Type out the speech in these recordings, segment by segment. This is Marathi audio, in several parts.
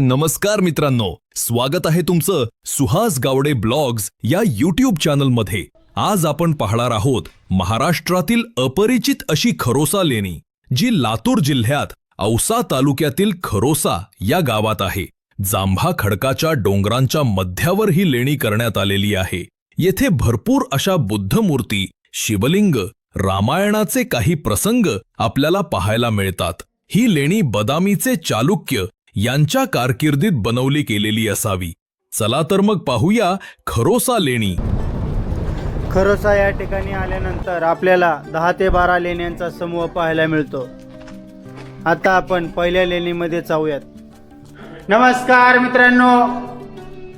नमस्कार मित्रांनो स्वागत आहे तुमचं सुहास गावडे ब्लॉग्स या युट्यूब चॅनलमध्ये. आज आपण पाहणार आहोत महाराष्ट्रातील अपरिचित अशी खरोसा लेणी जी लातूर जिल्ह्यात औसा तालुक्यातील खरोसा या गावात आहे. जांभा खडकाच्या डोंगरांच्या मध्यावर ही लेणी करण्यात आलेली आहे. येथे भरपूर अशा बुद्ध मूर्ती शिवलिंग रामायणाचे काही प्रसंग आपल्याला पाहायला मिळतात. ही लेणी बदामीचे चालुक्य यांच्या कारकिर्दीत बनवली केलेली असावी. चला तर मग पाहूया खरोसा लेणी. खरोसा या ठिकाणी आल्यानंतर आपल्याला दहा ते बारा लेण्यांचा समूह पाहायला मिळतो. आता आपण पहिल्या लेणीमध्ये जाऊयात. नमस्कार मित्रांनो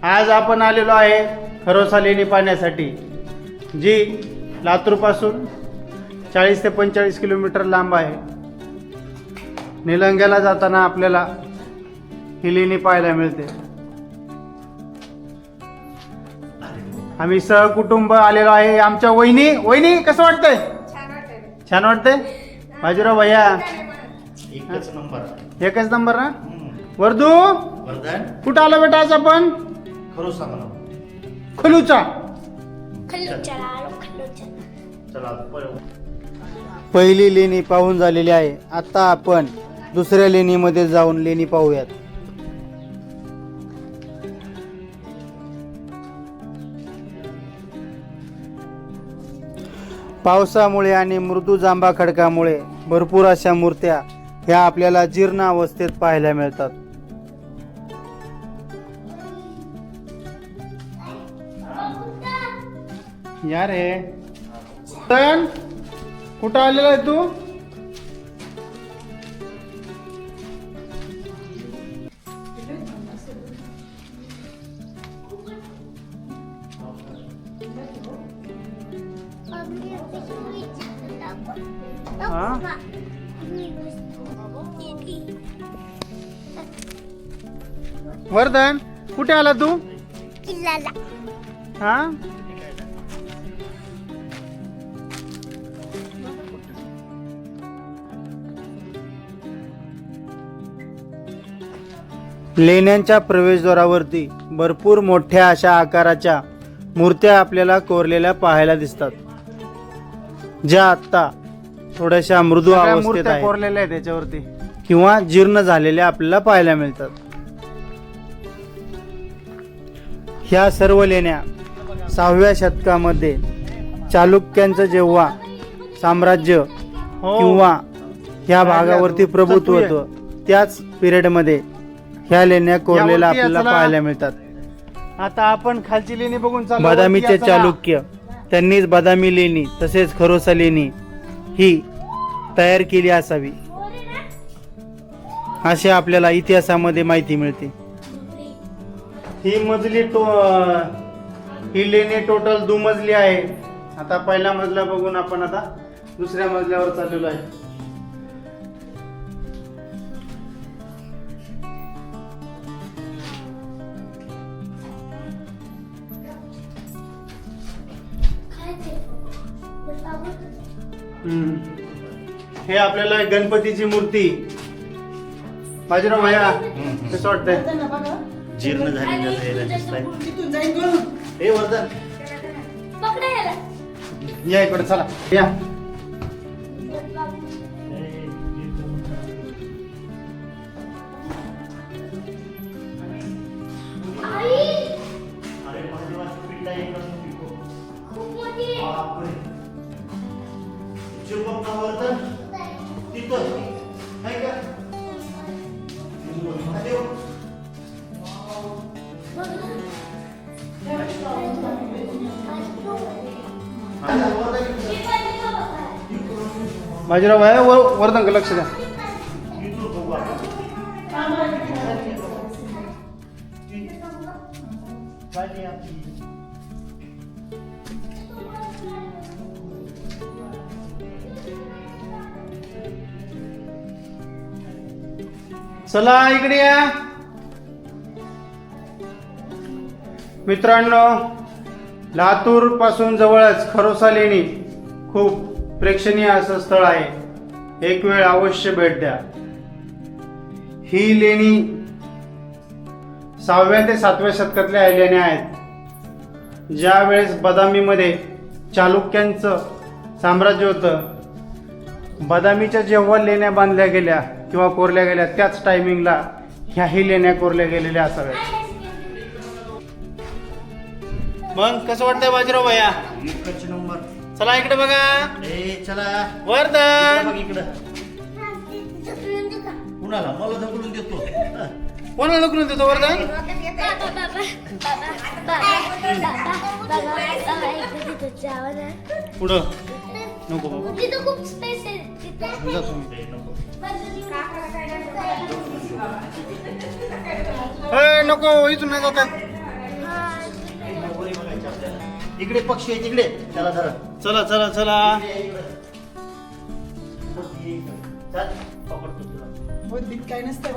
आज आपण आलेलो आहे खरोसा लेणी पाहण्यासाठी जी लातूरपासून चाळीस ते पंचेचाळीस किलोमीटर लांब आहे. निलंग्याला जाताना आपल्याला ही लेणी पाहायला मिळते. आम्ही सहकुटुंब आलेलो आहे. आमच्या वहिनी वहिनी कसं वाटतंय? छान वाटतंय. बाजीराव भैया. एकच नंबर. एकच नंबर ना? वर्दू? वरदान? कुठं आलो बेटा आज आपण? खलूचा. पहिली लेणी पाहून झालेली आहे. आता आपण दुसऱ्या लेणीमध्ये जाऊन लेणी पाहूयात. पावसामुळे आणि मृदू जांभा खडकामुळे भरपूर अशा मूर्त्या ह्या आपल्याला जीर्ण अवस्थेत पाहायला मिळतात. या रे. कुठं आलेला आहे तू? हा? वर्धन कुठे आला तू? किल्ल्याला. हा? लेण्यांच्या प्रवेशद्वारावरती भरपूर मोठ्या अशा आकाराच्या मूर्त्या आपल्याला कोरलेल्या पाहायला दिसतात. ज्या आत्ता थोड्याशा मृदू अवस्थेत आहेत. कोरलेल्या आहेत त्याच्यावरती किंवा जीर्ण झालेल्या आपल्याला पाहायला मिळतात. ह्या सर्व लेण्या सहाव्या शतकामध्ये चालुक्यांचं जेव्हा साम्राज्य किंवा ह्या भागावरती प्रभुत्व होतं त्याच पिरियडमध्ये ह्या लेण्या कोरलेल्या आपल्याला पाहायला मिळतात. आता आपण खालची लेणी बघून बदामीचे चालुक्य. त्यांनीच बदामी लेणी तसेच खरोसा लेणी ही तयार केली असावी. असे आपल्याला इतिहासामध्ये माहिती मिळते. ही मजली टो ही लेणी टोटल दुमजली आहे. आता पहिला मजला बघून आपण आता दुसऱ्या मजल्यावर चाललेलो आहे. हे आपल्याला गणपतीची मूर्ती. बाजीराव भैया कसं वाटतंय? जीर्ण झालेलं आहे दिसतंय. हे वरदान पकडा याला. या इकडे चला. या. आई. अरे महादेवाचं पिंड आहे इकडं पिको. खूप मोठी बाजीराव आहे वर वर्धन लक्ष द्या. चला इकडे या. मित्रांनो लातूरपासून जवळच खरोसा लेणी. खूप प्रेक्षणीय असं स्थळ आहे. एक वेळ अवश्य भेट द्या. ही लेणी सहाव्या ते सातव्या शतकातल्या लेण्या आहेत. ज्या वेळेस बदामीमध्ये चालुक्यांचं साम्राज्य होतं बदामीच्या जेव्हा लेण्या बांधल्या गेल्या किंवा कोरल्या गेल्या त्याच टायमिंगला ह्याही लेण्या कोरल्या गेलेल्या असाव्यात. मग कसं वाटतंय बाजीराव भैया? नंबर. चला इकडे बघा. ए चला. वर्धन. बघ इकडं. कुणाला? मला ढकलून देतो. कोणाला ढकलून देतो वर्धन? पुढं. नको बाबा. तिथं खूप स्पेस आहे तिथं जा तुम्ही ए, नको. इथून नाही जातात. इकडे पक्षी आहे तिकडे त्याला धरा चला चला चला इकडे, इकडे. चल, पकडतो तुला. काय नसतं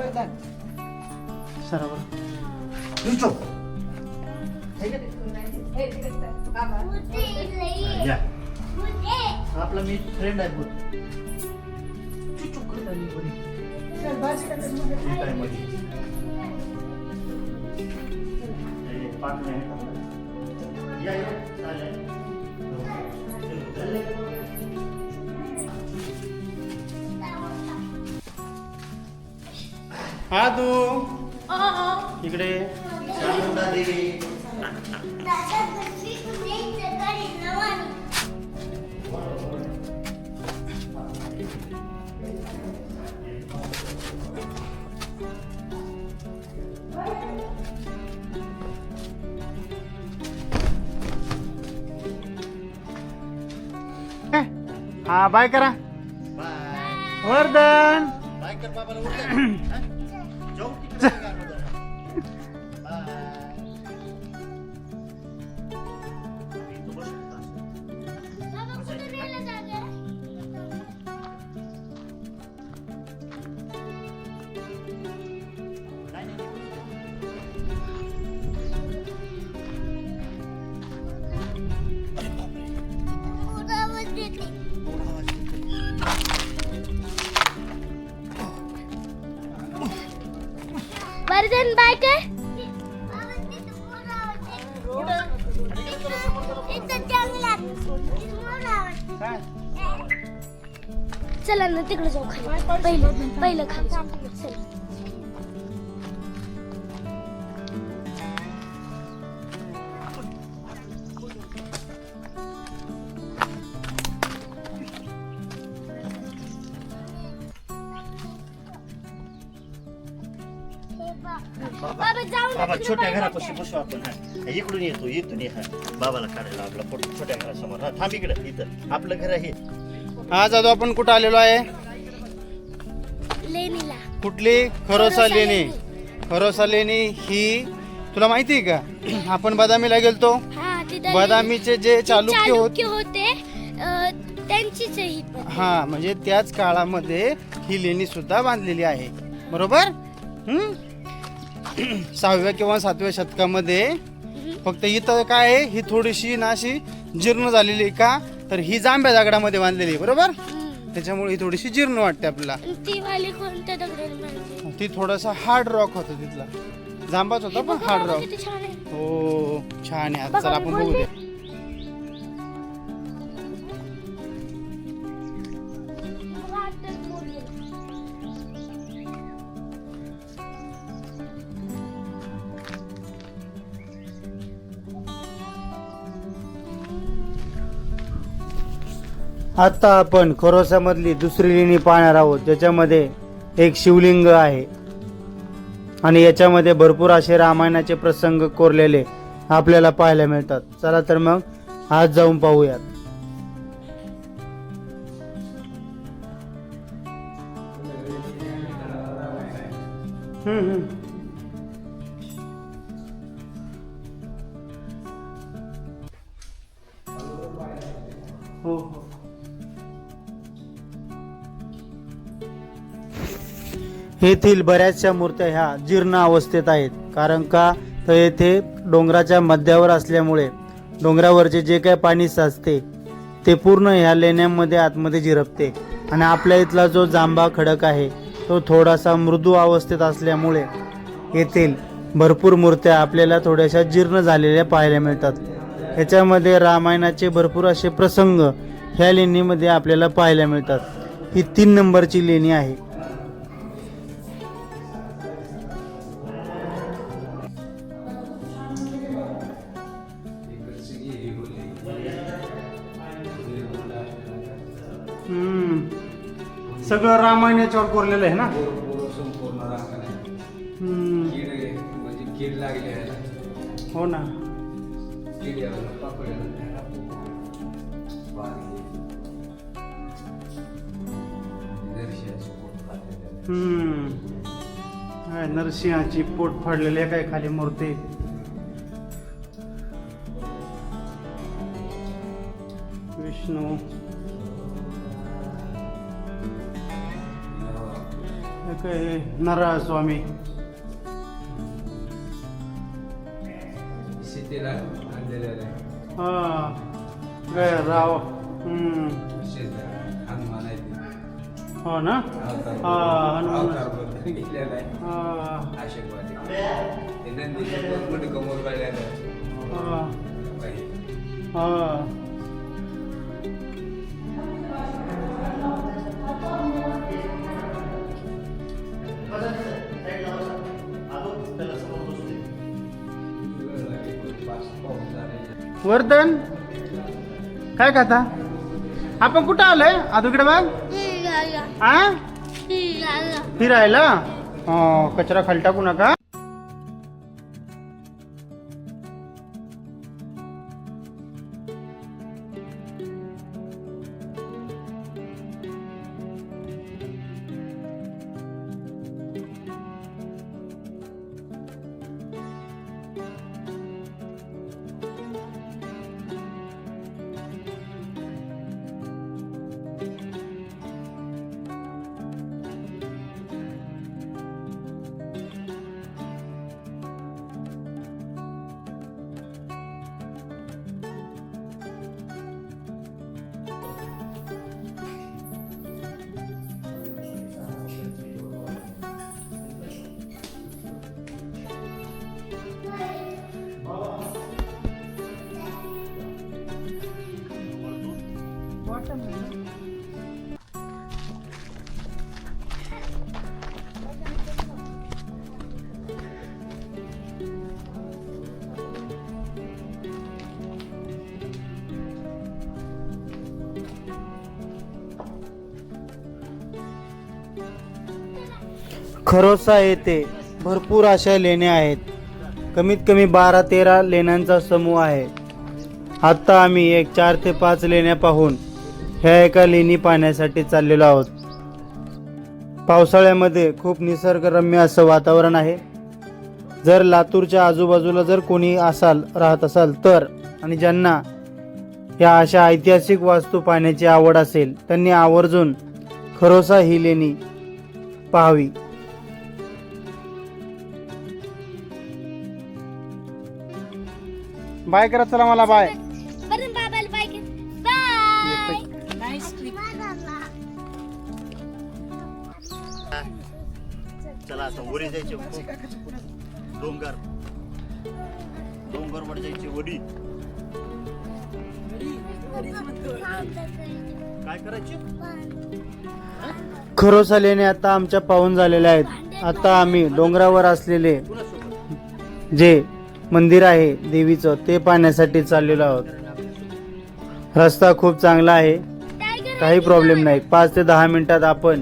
बरं. हे? या. आपला मी फ्रेंड आहे बोल. ए, पाच मिनिट. हा तू. इकडे. चामुंडा देवी हा बाय करा. बाय. वर्धन. बाय कर बाबाला उठलं. काय बाय चला ना तिकडे जाऊ खाली. पहिलं पहिलं खाली. चल. छोट्या घरापाशी बसू आपण हा. इकडून येतो इथून हा. बाबाला काढायला आपला फोटो छोट्या घरासमोर. हा थांब इकडे इथं. आपलं घर आहे. आज आता आपण कुठं आलेलो आहे? लेणीला. कुठली? खरोसा लेणी. खरोसा लेणी ही तुला माहिती आहे का? आपण बदामीला गेलतो. हा तिथं बदामीचे जे चालुक्य होते चालुक्य होते अं, त्यांचीच आहे ही पण हा म्हणजे त्याच काळामध्ये ही लेणी सुद्धा बांधलेली आहे. बरोबर? हम्म? सहाव्या किंवा सातव्या शतकामध्ये फक्त इथं काय आहे? ही थोडीशी ना अशी जीर्ण झालेली आहे का? तर ही जांभ्या दगडामध्ये बांधलेली आहे बरोबर. त्याच्यामुळे ही थोडीशी जीर्ण वाटते आपल्याला. ती वाली कोणत्या बांधली? ती थोडासा हार्ड रॉक होता तिथला. जांबाच होता पण हार्ड रॉक किती छान आहे. हो छान आहे. आता चला आपण बघू बोलले. दे आता आपण खोरोसामधली दुसरी लेणी पाहणार आहोत ज्याच्यामध्ये एक शिवलिंग आहे. आणि याच्यामध्ये भरपूर असे रामायणाचे प्रसंग कोरलेले आपल्याला पाहायला मिळतात. चला तर मग आज जाऊन पाहूयात. हम्म, हम्म. येथील बऱ्याचशा मूर्त्या ह्या जीर्ण अवस्थेत आहेत. कारण का? तर येथे डोंगराच्या मध्यावर असल्यामुळे डोंगरावरचे जे काही पाणी साचते ते पूर्ण ह्या लेण्यांमध्ये आतमध्ये जिरपते. आणि आपल्या इथला जो जांभा खडक आहे तो थोडासा मृदू अवस्थेत असल्यामुळे येथील भरपूर मूर्त्या आपल्याला थोड्याशा जीर्ण झालेल्या पाहायला मिळतात. ह्याच्यामध्ये रामायणाचे भरपूर असे प्रसंग ह्या लेणीमध्ये आपल्याला पाहायला मिळतात. ही तीन नंबरची लेणी आहे. सगळं रामायण याच्यावर कोरलेलं आहे ना? हम्म. कीड आहे, म्हणजे कीड लागली आहे. हो ना. कीड पापड पोट आहे. हम्म. काय नरसिंहाची पोट फाडलेली आहे काय खाली मूर्ती? विष्णू. काय हे नारायण स्वामी सीतेला आणलेलं आहे हा काय राव हम्म. हनुमान आहे ते. हो ना अवतार हा हनुमान आहे हा आशीर्वाद. ते नंदीचं दोन मोठे कमोर काढलेलं आहे. हा बाई. हा वर्धन? काय खाता आपण कुठं आलोय? आदूकडे बघ आ? फिरायला? हो कचरा खाली टाकू नका. खरोसा येथे भरपूर अशा लेण्या आहेत. कमीत कमी बारा तेरा लेण्यांचा समूह आहे. आत्ता आम्ही एक चार ते पाच लेण्या पाहून ह्या एका लेणी पाहण्यासाठी चाललेलो आहोत. पावसाळ्यामध्ये खूप निसर्गरम्य असं वातावरण आहे. जर लातूरच्या आजूबाजूला जर कोणी असाल राहत असाल तर आणि ज्यांना या अशा ऐतिहासिक वास्तू पाहण्याची आवड असेल त्यांनी आवर्जून खरोसा ही लेणी पाहावी. बाय करा चला मला बाय. बरं बाबाला बाय बाय चला आता वरी जायचे डोंगर डोंगर. वर जायची वडी. काय करायची? खरोसा लेणे आता आमच्या पाहून झालेल्या आहेत. आता आम्ही डोंगरावर असलेले जे मंदिर आहे देवीचं ते पाहण्यासाठी चाललेलो आहोत. रस्ता खूप चांगला आहे. काही प्रॉब्लेम नाही. पाच ते दहा मिनटात आपण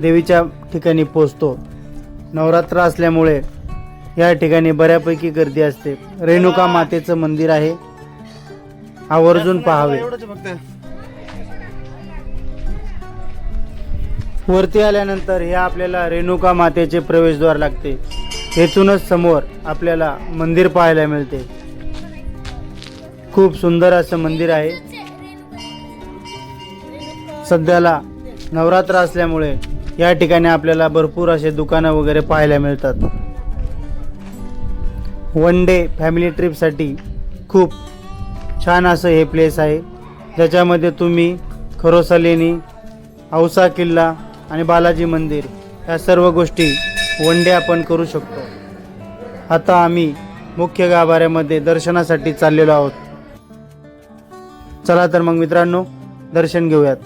देवीच्या ठिकाणी पोचतो नवरात्र असल्यामुळे या ठिकाणी बऱ्यापैकी गर्दी असते. रेणुका मातेचं मंदिर आहे. आवर्जून पाहावे. वरती आल्यानंतर हे आपल्याला रेणुका मातेचे प्रवेशद्वार लागते. येथूनच समोर आपल्याला मंदिर पाहायला मिळते. खूप सुंदर असं मंदिर आहे. सध्याला नवरात्र असल्यामुळे या ठिकाणी आपल्याला भरपूर असे दुकानं वगैरे पाहायला मिळतात. वन डे फॅमिली ट्रिपसाठी खूप छान असं हे प्लेस आहे. ज्याच्यामध्ये तुम्ही खरोसा लेणी औसा किल्ला आणि बालाजी मंदिर या सर्व गोष्टी वन डे आपण करू शकतो. आता आम्ही मुख्य गाभाऱ्यामध्ये दर्शनासाठी चाललेलो आहोत. चला तर मग मित्रांनो दर्शन घेऊयात.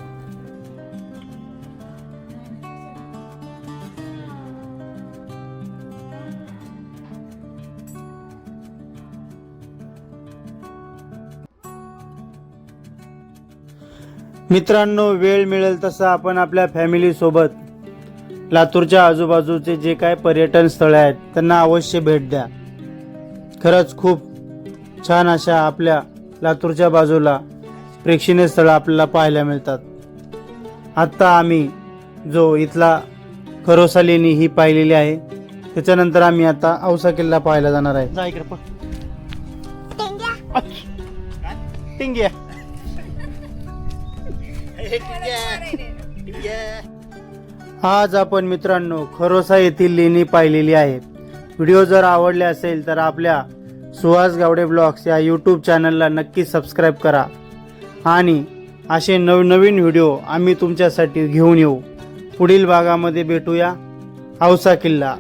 मित्रांनो वेळ मिळेल तसा आपण आपल्या फॅमिली सोबत लातूरच्या आजूबाजूचे जे काय पर्यटन स्थळे आहेत त्यांना अवश्य भेट द्या. खरंच खूप छान अशा आपल्या लातूरच्या बाजूला प्रेक्षणीय स्थळं आपल्याला पाहायला मिळतात. आत्ता आम्ही जो इथला खरोसा लेणी ही पाहिलेली आहे त्याच्यानंतर आम्ही आता औसा किल्ला पाहायला जाणार आहे. टिंग्या. आज आपण मित्रांनो खरोसा येथील लेणी पाहिलेली आहे व्हिडिओ जर आवडले असेल तर आपल्या सुहास गावडे ब्लॉग्स या यूट्यूब चॅनलला नक्की सबस्क्राईब करा. आणि असे नवनवीन व्हिडिओ आम्ही तुमच्यासाठी घेऊन येऊ. पुढील भागामध्ये भेटूया. औसा किल्ला.